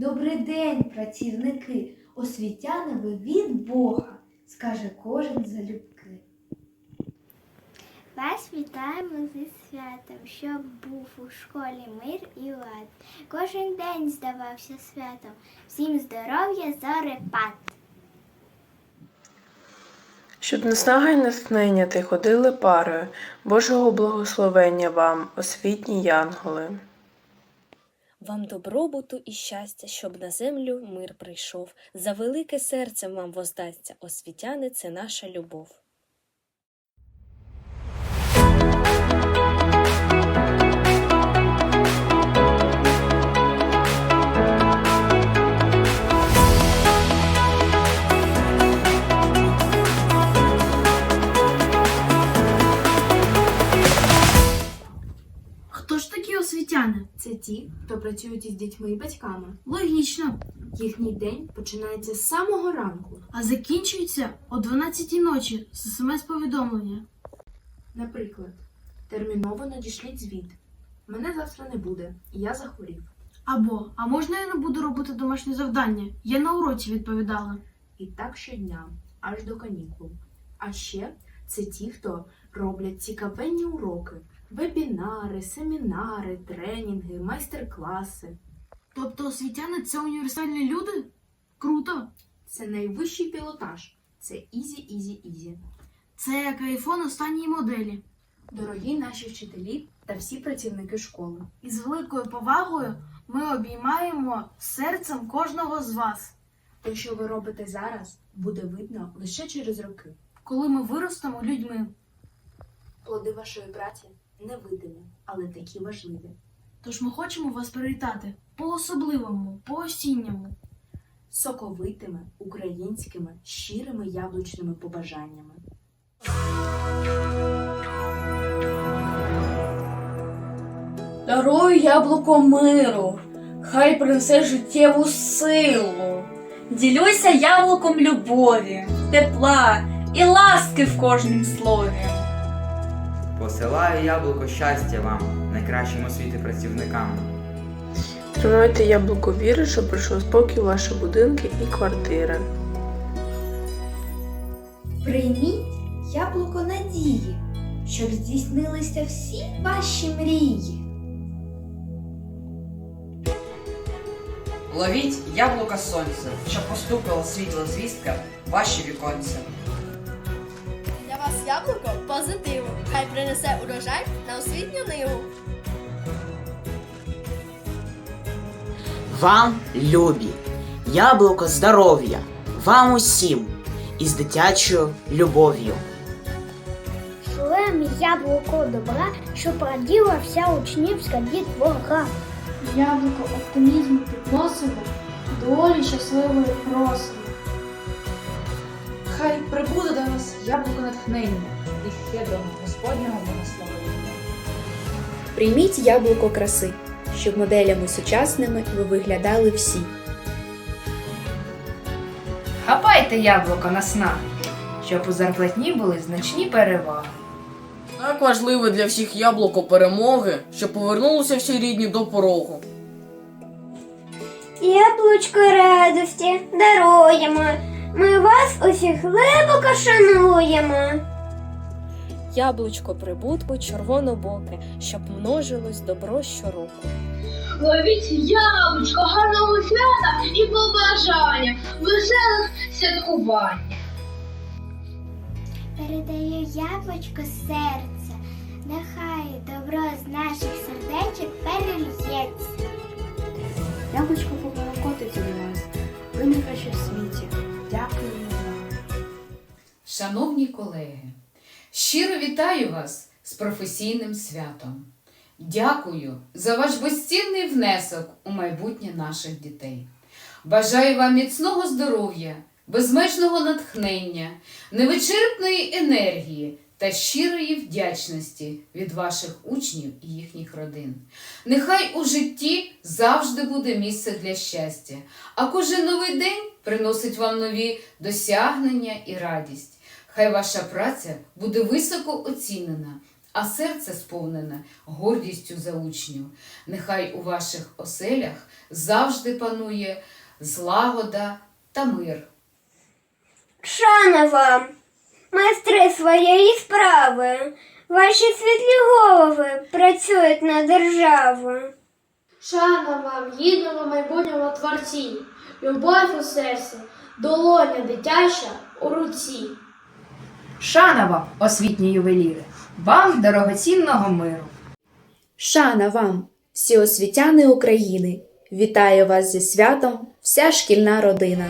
Добрий день, працівники, освітяни ви від Бога, скаже кожен залюбки. Вас вітаємо зі святом, щоб був у школі мир і лад. Кожен день здавався святом. Всім здоров'я, зорепад. Щоб наснага й натхнення ти ходили парою, Божого благословення вам, освітні янголи. Вам добробуту і щастя, щоб на землю мир прийшов. За велике серцем вам воздасться, освітяни це наша любов. Ті, хто працюють із дітьми і батьками. Логічно. Їхній день починається з самого ранку. А закінчується о 12 ночі з смс-повідомлення. Наприклад, терміново надішліть звіт. Мене завтра не буде, і я захворів. Або а можна я не буду робити домашнє завдання? Я на уроці відповідала. І так щодня, аж до канікул. А ще це ті, хто роблять цікавенні уроки, вебінари, семінари, тренінги, майстер-класи. Тобто освітяни це універсальні люди? Круто! Це найвищий пілотаж. Це ізі, ізі, ізі. Це як айфон останньої моделі. Дорогі наші вчителі та всі працівники школи. І з великою повагою ми обіймаємо серцем кожного з вас. Те, що ви робите зараз, буде видно лише через роки. Коли ми виростемо людьми. Плоди вашої праці невидимі, але такі важливі. Тож ми хочемо вас привітати по-особливому, по-осінньому. Соковитими, українськими, щирими яблучними побажаннями. Дарую яблуко миру, хай принесе життєву силу. Ділюся яблуком любові, тепла і ласки в кожнім слові. Посилаю яблуко щастя вам, найкращим у світі працівникам. Тримайте яблуко віри, щоб прийшов спокій у ваші будинки і квартири. Прийміть яблуко надії, щоб здійснилися всі ваші мрії. Ловіть яблука сонця, щоб постукала світла звістка в ваші віконця. Для вас яблуко позитиву. Хай принесе урожай на освітню ниву. Вам, любі, яблуко здоров'я, вам усім із дитячою любов'ю. Шлем яблуко добра, щоб раділа вся учнівська дітвора. Яблуко оптимізму підносимо, долі щасливої просимо. Хай прибуде до нас яблуко натхнення і щедрого Господнього благословення. Прийміть яблуко краси, щоб моделями сучасними ви виглядали всі. Хапайте яблуко на сна, щоб у зарплатні були значні переваги. Так важливе для всіх яблуко перемоги, щоб повернулися всі рідні до порогу. Яблучко радості даруємо. Ми вас усіх глибоко шануємо. Яблучко прибутку червонобоке, щоб множилось добро щороку. Ловіть яблучко, гарного свята і побажання, веселих святкувань. Передаю яблучко серця, нехай добро з наших сердечок перельється. Яблучко покотиться до вас. Ви найкраще в світі. Дякуємо вам. Шановні колеги, щиро вітаю вас з професійним святом. Дякую за ваш безцінний внесок у майбутнє наших дітей. Бажаю вам міцного здоров'я, безмежного натхнення, невичерпної енергії та щирої вдячності від ваших учнів і їхніх родин. Нехай у житті завжди буде місце для щастя, а кожен новий день приносить вам нові досягнення і радість. Хай ваша праця буде високо оцінена, а серце сповнене гордістю за учнів. Нехай у ваших оселях завжди панує злагода та мир. Шана вам, майстри своєї справи, ваші світлі голови працюють на державу. Шана вам, гідного майбутнього творці, любов у серці, долоня дитяча у руці. Шана вам, освітні ювеліри, вам дорогоцінного миру. Шана вам, всі освітяни України! Вітаю вас зі святом, вся шкільна родина!